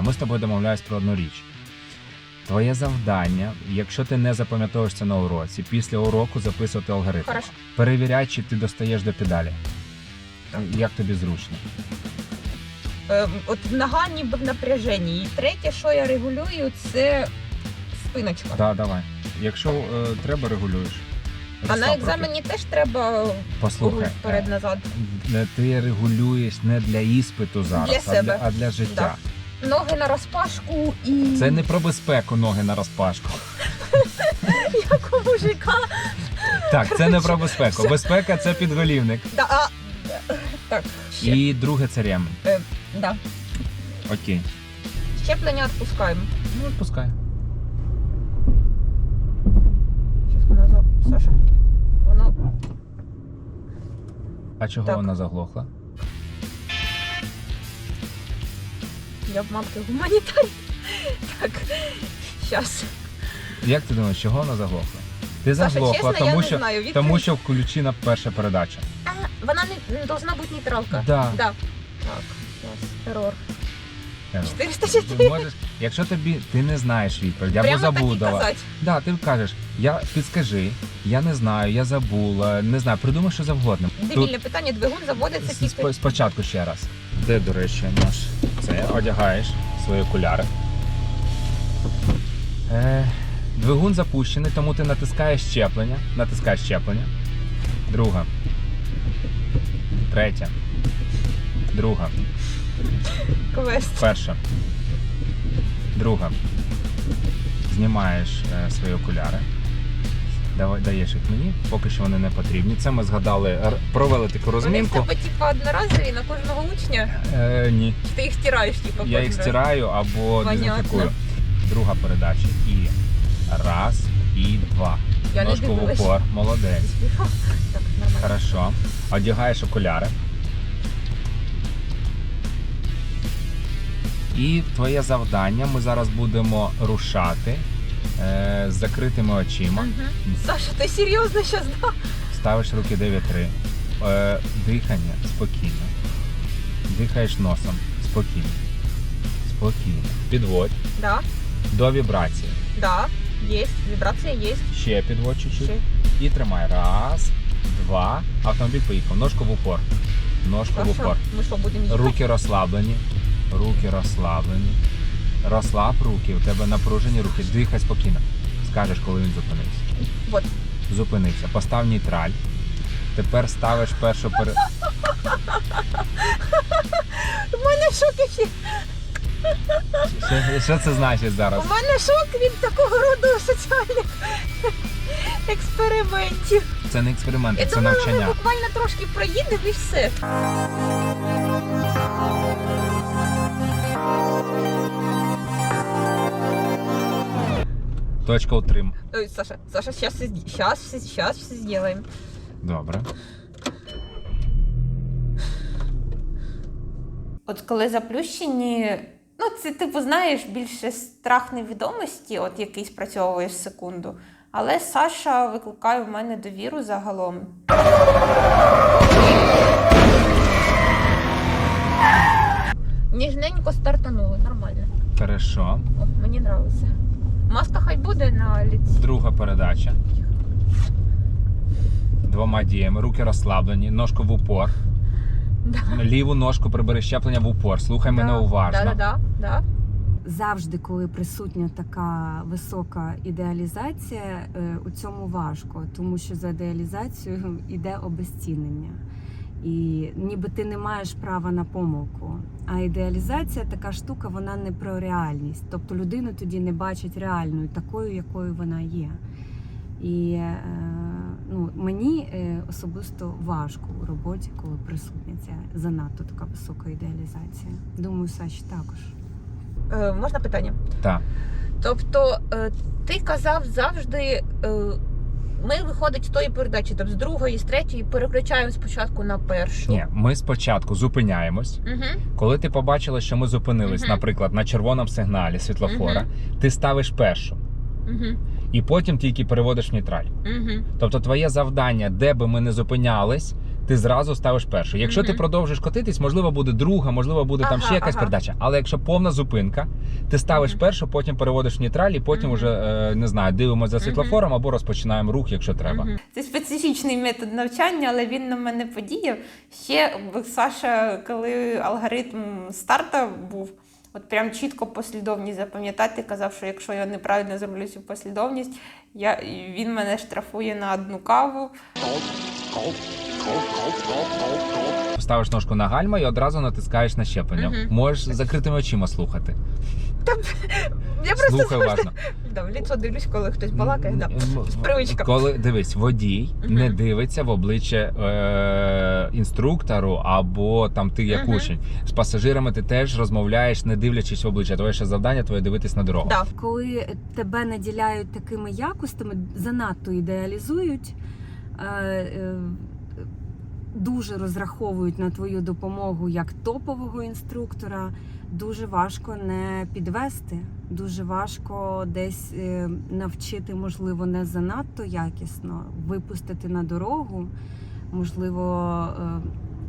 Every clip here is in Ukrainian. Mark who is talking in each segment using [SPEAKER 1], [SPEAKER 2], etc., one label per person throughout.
[SPEAKER 1] саме. Ми з тобою домовляємось про одну річ. Твоє завдання, якщо ти не запам'ятовуєш це на уроці, після уроку записувати алгоритм.
[SPEAKER 2] Хорошо.
[SPEAKER 1] Перевіряй, чи ти достаєш до педалі. Як тобі зручно.
[SPEAKER 2] Е, От нога ніби в напряженні. І третє, що я регулюю, це спиночка.
[SPEAKER 1] Так, давай. Якщо е, треба, регулюєш.
[SPEAKER 2] А на екзамені теж треба
[SPEAKER 1] послухай.
[SPEAKER 2] вперед-назад.
[SPEAKER 1] е, Ти регулюєш не для іспиту зараз,
[SPEAKER 2] Для
[SPEAKER 1] а, для, а для життя.
[SPEAKER 2] Ноги на розпашку і
[SPEAKER 1] Це не про безпеку ноги на розпашку.
[SPEAKER 2] як у мужика.
[SPEAKER 1] Так, це не про безпеку. Безпека це підголівник.
[SPEAKER 2] Да, а... Так, ще.
[SPEAKER 1] І друге це ремень.
[SPEAKER 2] Да.
[SPEAKER 1] Окей.
[SPEAKER 2] Щеплення відпускаємо.
[SPEAKER 1] Ну, відпускай.
[SPEAKER 2] Щас воно за... Саша. Воно
[SPEAKER 1] А чого
[SPEAKER 2] Так.
[SPEAKER 1] вона заглохла?
[SPEAKER 2] Я в мамки гуманітарій. Так, щас.
[SPEAKER 1] Як ти думаєш, чого вона заглохла? Ти
[SPEAKER 2] Саша,
[SPEAKER 1] заглохла,
[SPEAKER 2] чесно, я
[SPEAKER 1] тому
[SPEAKER 2] не
[SPEAKER 1] що,
[SPEAKER 2] знаю. Відповідь-
[SPEAKER 1] тому що включена перша передача.
[SPEAKER 2] А, вона не, не должна бути нейтралка.
[SPEAKER 1] Да.
[SPEAKER 2] Да. Так, щас. Ерор.
[SPEAKER 1] Ерор.
[SPEAKER 2] 404.
[SPEAKER 1] Ти можеш, якщо тобі ти не знаєш відповідь, або
[SPEAKER 2] Прямо так і
[SPEAKER 1] забудова.
[SPEAKER 2] казати.
[SPEAKER 1] Да, ти кажеш, я підскажи, я не знаю, я забула, не знаю, придумай що завгодно.
[SPEAKER 2] Дебільне питання, двигун заводиться тільки.
[SPEAKER 1] спо- Спочатку ще раз. Де, до речі, наш це одягаєш свої окуляри. Е, двигун запущений, тому ти натискаєш щеплення. Натискаєш щеплення. Друга. Третя. Друга.
[SPEAKER 2] Квест.
[SPEAKER 1] Перша. Друга. Знімаєш е, свої окуляри. Давай даєш їх мені, поки що вони не потрібні. Це ми згадали, провели таку
[SPEAKER 2] Вони в
[SPEAKER 1] розмінку.
[SPEAKER 2] тебе типа одноразові на кожного учня.
[SPEAKER 1] Е, ні.
[SPEAKER 2] Чи ти їх стираєш, типа
[SPEAKER 1] Я їх стираю або дезінфікую. Друга передача. І раз, і два.
[SPEAKER 2] Я не
[SPEAKER 1] в упор. Молодець.
[SPEAKER 2] Так.
[SPEAKER 1] Хорошо. Одягаєш окуляри. І твоє завдання. Ми зараз будемо рушати е, з закритими очима.
[SPEAKER 2] Мгм. Саша, ти серйозно зараз, да?
[SPEAKER 1] Ставиш руки 9-3. Е, дихання спокійно. Дихаєш носом. Спокійно. Спокійно. Підводь
[SPEAKER 2] Да,
[SPEAKER 1] до вібрації.
[SPEAKER 2] да, есть, вібрація є.
[SPEAKER 1] Ще підводь чуть-чуть.
[SPEAKER 2] Ще.
[SPEAKER 1] І тримай. Раз, два. Автомобіль поїхав. Ножку в упор. Ножку в
[SPEAKER 2] Саша,
[SPEAKER 1] упор.
[SPEAKER 2] ми що, будемо їхати?
[SPEAKER 1] Руки розслаблені. Руки розслаблені. Розслаб руки. У тебе напружені руки. Дихай спокійно. Скажеш, коли він зупинився.
[SPEAKER 2] Вот.
[SPEAKER 1] Зупинився. Постав нейтраль. Тепер ставиш першу пере...
[SPEAKER 2] У мене шок ще.
[SPEAKER 1] Що, що це значить зараз?
[SPEAKER 2] У мене шок від такого роду соціальних експериментів.
[SPEAKER 1] Це не експеримент,
[SPEAKER 2] Я
[SPEAKER 1] це
[SPEAKER 2] думала, ми
[SPEAKER 1] навчання.
[SPEAKER 2] буквально трошки проїдемо і все.
[SPEAKER 1] Точка утрим.
[SPEAKER 2] Ой, Саша, Саша, сейчас все, сейчас сейчас все сделаем.
[SPEAKER 1] Добре.
[SPEAKER 3] От коли заплющені, ну це типу, знаєш, більше страх невідомості, от який спрацьовує в секунду. Але Саша викликає в мене довіру загалом.
[SPEAKER 2] Ніжненько стартанули, нормально.
[SPEAKER 1] Хорошо.
[SPEAKER 2] О, мені нравиться. Маска хай буде на ліці.
[SPEAKER 1] Друга передача. Двома діями. Руки розслаблені, ножку в упор.
[SPEAKER 2] Да.
[SPEAKER 1] Ліву ножку прибери щеплення в упор. Слухай мене уважно.
[SPEAKER 2] Да, да, да, да.
[SPEAKER 4] завжди, коли присутня така висока ідеалізація, е, у цьому важко, тому що за ідеалізацією йде обезцінення. І ніби ти не маєш права на помилку. А ідеалізація така штука, вона не про реальність. Тобто людину тоді не бачать реальною, такою, якою вона є. І е, ну, мені е, особисто важко у роботі, коли присутня ця занадто така висока ідеалізація. Думаю, Саші також.
[SPEAKER 2] Е, можна питання?
[SPEAKER 1] Так.
[SPEAKER 2] Тобто, е, ти казав завжди. Ми виходить з тої передачі, там з другої, з третьої, переключаємо спочатку на першу.
[SPEAKER 1] Ні, ми спочатку зупиняємось.
[SPEAKER 2] Угу.
[SPEAKER 1] Коли ти побачила, що ми зупинились,
[SPEAKER 2] Мгм.
[SPEAKER 1] наприклад, на червоному сигналі світлофора, ти ставиш першу.
[SPEAKER 2] Угу.
[SPEAKER 1] І потім тільки переводиш в нейтраль.
[SPEAKER 2] Угу.
[SPEAKER 1] Тобто твоє завдання, де би ми не зупинялись, ти зразу ставиш першу. Якщо ти продовжиш котитись, можливо, буде друга, можливо, буде там
[SPEAKER 5] Ага,
[SPEAKER 1] ще якась
[SPEAKER 5] ага.
[SPEAKER 1] передача. Але якщо повна зупинка, ти ставиш першу, потім переводиш в нейтраль, і потім вже е, не знаю, дивимося за світлофором або розпочинаємо рух, якщо треба.
[SPEAKER 2] Це специфічний метод навчання, але він на мене подіяв. Ще Саша, коли алгоритм старта був, от прям чітко послідовність запам'ятати, казав, що якщо я неправильно зроблю цю послідовність, я, він мене штрафує на одну каву.
[SPEAKER 1] Ставиш ножку на гальма і одразу натискаєш на щеплення.
[SPEAKER 5] Мгм.
[SPEAKER 1] Можеш з закритими очима слухати.
[SPEAKER 5] Я просто
[SPEAKER 1] Слухай
[SPEAKER 5] завжди
[SPEAKER 1] уважно.
[SPEAKER 5] да, в ліцо дивлюсь, коли хтось балакає. Да. Привичка.
[SPEAKER 1] Коли дивись, водій
[SPEAKER 5] Мгм.
[SPEAKER 1] не дивиться в обличчя е, інструктору або там ти як
[SPEAKER 5] Мгм.
[SPEAKER 1] учень. З пасажирами ти теж розмовляєш, не дивлячись в обличчя. Твоє ще завдання твоє дивитись на дорогу.
[SPEAKER 5] Да.
[SPEAKER 4] Коли тебе наділяють такими якостями, занадто ідеалізують, е, е, дуже розраховують на твою допомогу як топового інструктора, дуже важко не підвести, дуже важко десь е, навчити, можливо, не занадто якісно, випустити на дорогу. Можливо,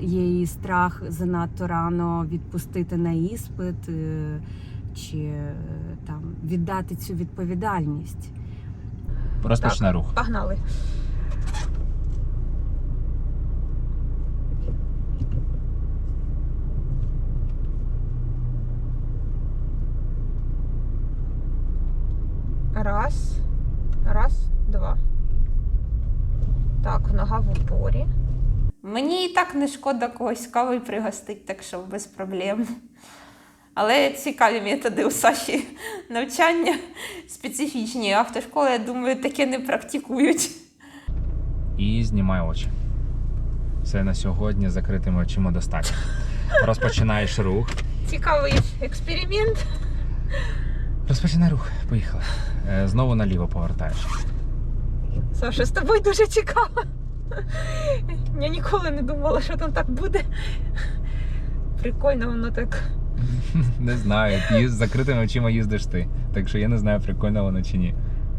[SPEAKER 4] е, є і страх занадто рано відпустити на іспит. е, чи там віддати цю відповідальність.
[SPEAKER 1] Розпочне рух.
[SPEAKER 5] Погнали. Раз. Раз, два. Так, нога в упорі.
[SPEAKER 2] Мені і так не шкода когось кавою пригостить, так що без проблем. Але цікаві методи у Саші навчання специфічні. Автошколи, я думаю, таке не практикують.
[SPEAKER 1] І знімай очі. Все на сьогодні з закритими очима достатньо. Розпочинаєш рух.
[SPEAKER 5] Цікавий експеримент.
[SPEAKER 1] Розпочинай рух. Поїхали. Е, Знову наліво повертаєш.
[SPEAKER 5] Саша, з тобою дуже цікаво. Я ніколи не думала, що там так буде. Прикольно воно так.
[SPEAKER 1] Не знаю, з закритими очима їздиш ти. Так що я не знаю, прикольно воно чи ні.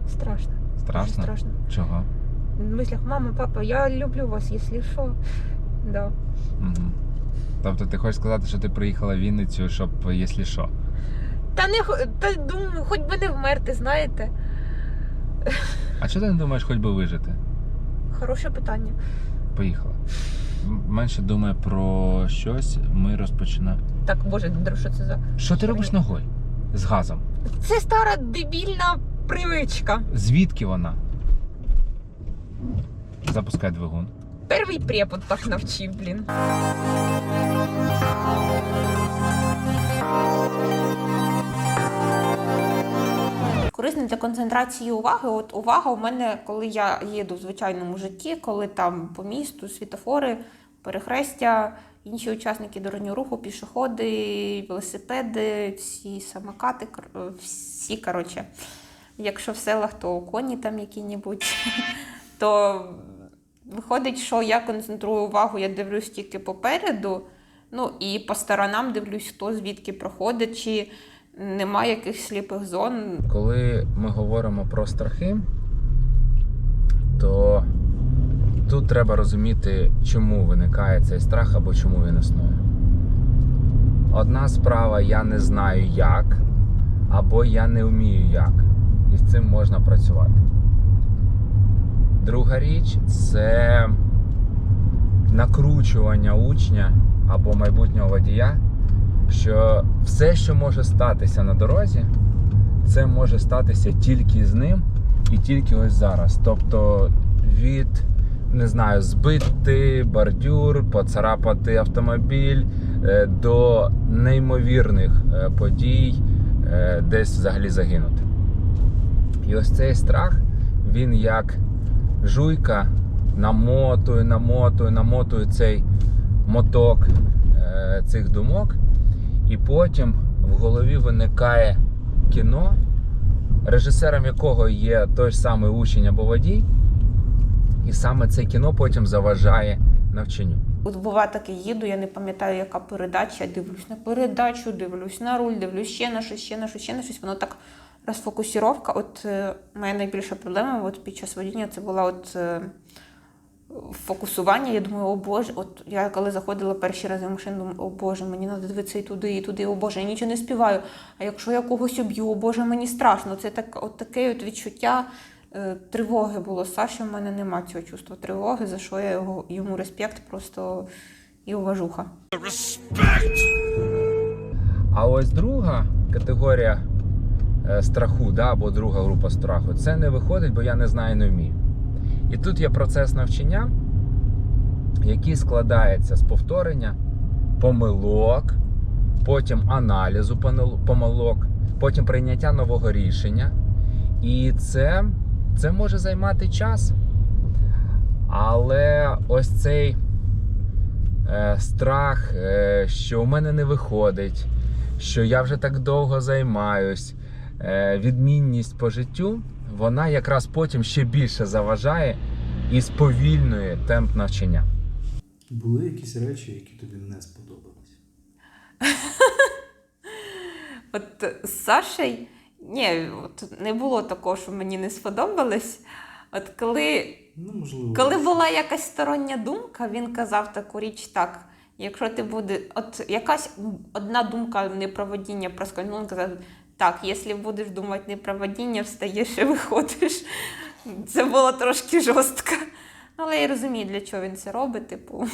[SPEAKER 5] Страшно.
[SPEAKER 1] Страшно?
[SPEAKER 5] страшно.
[SPEAKER 1] Чого?
[SPEAKER 5] В мислях, мама, папа, я люблю вас, якщо що. Да.
[SPEAKER 1] Угу. Тобто ти хочеш сказати, що ти приїхала в Вінницю, щоб, якщо що.
[SPEAKER 5] Та не та думаю, хоч би не вмерти, знаєте.
[SPEAKER 1] А чого ти не думаєш хоч би вижити?
[SPEAKER 5] Хороше питання.
[SPEAKER 1] Поїхала. Менше думай про щось, ми розпочинаємо.
[SPEAKER 5] Так, боже, Дмитро, що це за.
[SPEAKER 1] Що ти робиш ногою? З газом.
[SPEAKER 5] Це стара дебільна привичка.
[SPEAKER 1] Звідки вона? Запускай двигун.
[SPEAKER 5] Перший препод так навчив, блін.
[SPEAKER 2] Корисно для концентрації уваги. От увага у мене, коли я їду в звичайному житті, коли там по місту, світофори, перехрестя, інші учасники дорожнього руху, пішоходи, велосипеди, всі самокати, всі коротше. Якщо в селах, то коні там які-небудь, то виходить, що я концентрую увагу, я дивлюсь тільки попереду. Ну і по сторонам дивлюсь, хто звідки проходить, чи немає якихось сліпих зон.
[SPEAKER 1] Коли ми говоримо про страхи, то тут треба розуміти, чому виникає цей страх або чому він існує. Одна справа я не знаю як, або я не вмію як. І з цим можна працювати. Друга річ це накручування учня або майбутнього водія, що все, що може статися на дорозі, це може статися тільки з ним і тільки ось зараз. Тобто від не знаю, збити бордюр, поцарапати автомобіль е, до неймовірних е, подій, е, десь взагалі загинути. І ось цей страх, він як жуйка намотує, намотує, намотує цей моток цих думок, і потім в голові виникає кіно, режисером якого є той ж самий учень або водій, і саме це кіно потім заважає навчанню.
[SPEAKER 2] От буває таке, їду, я не пам'ятаю, яка передача, Я дивлюсь на передачу, дивлюсь на руль, дивлюсь ще на щось, ще на щось, ще на щось. Воно так розфокусіровка. От е, моя найбільша проблема от під час водіння це була от е, фокусування. Я думаю, о Боже, от я коли заходила перші рази в машину, думаю, о Боже, мені треба дивитися і туди, і туди, о Боже, я нічого не співаю. А якщо я когось об'ю, о Боже, мені страшно. Це так, от таке от відчуття е, тривоги було. Саші в мене нема цього чувства тривоги, за що я його, йому респект просто і уважуха. Респект!
[SPEAKER 1] А ось друга категорія е, страху, да, або друга група страху, це не виходить, бо я не знаю, не вмію. І тут є процес навчання, який складається з повторення помилок, потім аналізу помилок, потім прийняття нового рішення. І це, це може займати час. Але ось цей е, страх, е, що у мене не виходить, що я вже так довго займаюсь, е, відмінність по життю, вона якраз потім ще більше заважає і сповільнює темп навчання.
[SPEAKER 6] Були якісь речі, які тобі не сподобались?
[SPEAKER 2] От з Сашею, ні, от не було такого, що мені не сподобалось. От коли
[SPEAKER 6] Ну, можливо.
[SPEAKER 2] Коли була якась стороння думка, він казав таку річ так. Якщо ти буде, от якась одна думка не про водіння проскользнула, він казав, так, якщо будеш думати не про водіння, встаєш і виходиш. Це було трошки жорстко. Але я розумію, для чого він це робить. Типу.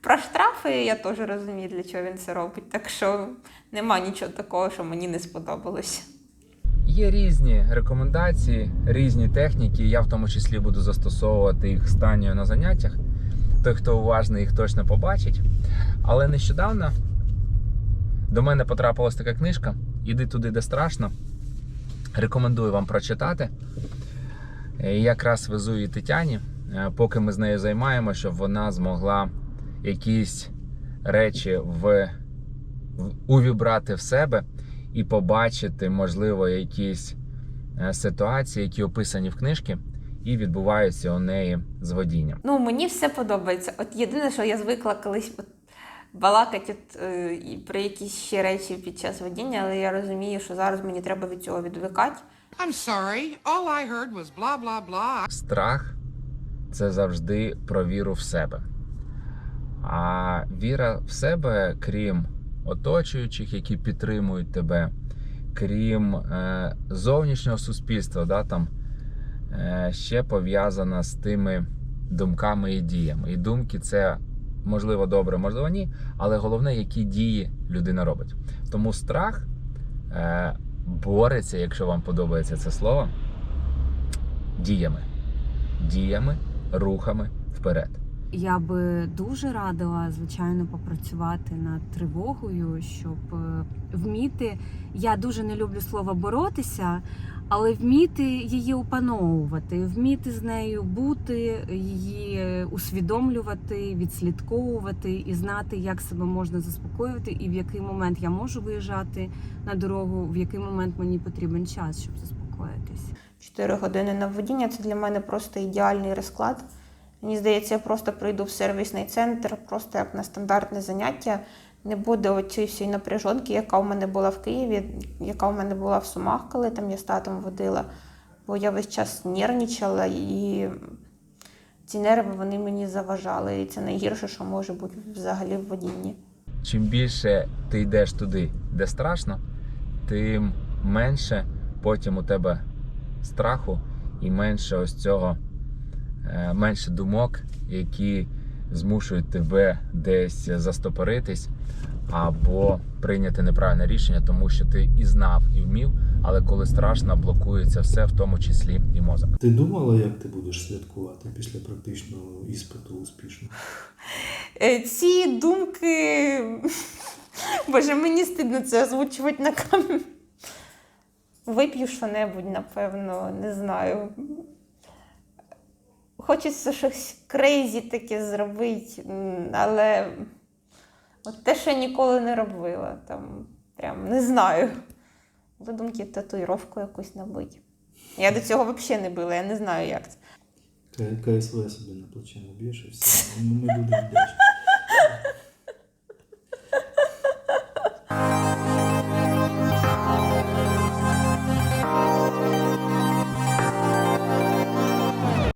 [SPEAKER 2] Про штрафи я теж розумію, для чого він це робить. Так що нема нічого такого, що мені не сподобалось.
[SPEAKER 1] Є різні рекомендації, різні техніки. Я в тому числі буду застосовувати їх станію на заняттях. Той, хто уважний, їх точно побачить. Але нещодавно до мене потрапилась така книжка Іди туди, де страшно. Рекомендую вам прочитати. Е, Якраз везу її Тетяні, е, поки ми з нею займаємося, щоб вона змогла якісь речі в, увібрати в себе і побачити, можливо, якісь е, ситуації, які описані в книжці, і відбуваються у неї з водінням.
[SPEAKER 2] Ну, мені все подобається. От єдине, що я звикла колись от, балакати от, е, про якісь ще речі під час водіння, але я розумію, що зараз мені треба від цього відвикати.
[SPEAKER 7] I'm sorry. All I heard was blah, blah, blah.
[SPEAKER 1] Страх це завжди про віру в себе. А віра в себе, крім оточуючих, які підтримують тебе, крім е, зовнішнього суспільства, да, там, е, ще пов'язана з тими думками і діями. І думки це можливо добре, можливо, ні, але головне, які дії людина робить. Тому страх е, бореться, якщо вам подобається це слово, діями діями, рухами вперед.
[SPEAKER 4] Я би дуже радила, звичайно, попрацювати над тривогою, щоб е, вміти. Я дуже не люблю слово боротися, але вміти її опановувати, вміти з нею бути, її усвідомлювати, відслідковувати і знати, як себе можна заспокоювати, і в який момент я можу виїжджати на дорогу, в який момент мені потрібен час, щоб заспокоїтись.
[SPEAKER 2] 4 години на водіння це для мене просто ідеальний розклад. Мені здається, я просто прийду в сервісний центр, просто як на стандартне заняття. Не буде оцієї всієї напряжонки, яка в мене була в Києві, яка в мене була в Сумах, коли там я з татом водила. Бо я весь час нервничала і ці нерви вони мені заважали. І це найгірше, що може бути взагалі в водінні.
[SPEAKER 1] Чим більше ти йдеш туди, де страшно, тим менше потім у тебе страху і менше ось цього, менше думок, які змушують тебе десь застопоритись або прийняти неправильне рішення, тому що ти і знав, і вмів, але коли страшно, блокується все, в тому числі і мозок.
[SPEAKER 6] Ти думала, як ти будеш святкувати після практичного іспиту успішно?
[SPEAKER 2] Е, Ці думки. Боже, мені стидно це озвучувати на камеру. Вип'ю що-небудь, напевно, не знаю. Хочеться щось крейзі таке зробити, але от те, що я ніколи не робила, там прям не знаю. До думки татуїровку якусь набити. Я до цього взагалі не била, я не знаю, як це.
[SPEAKER 6] КСВ собі на плече наб'єш і все. Ми ми будемо вдячні.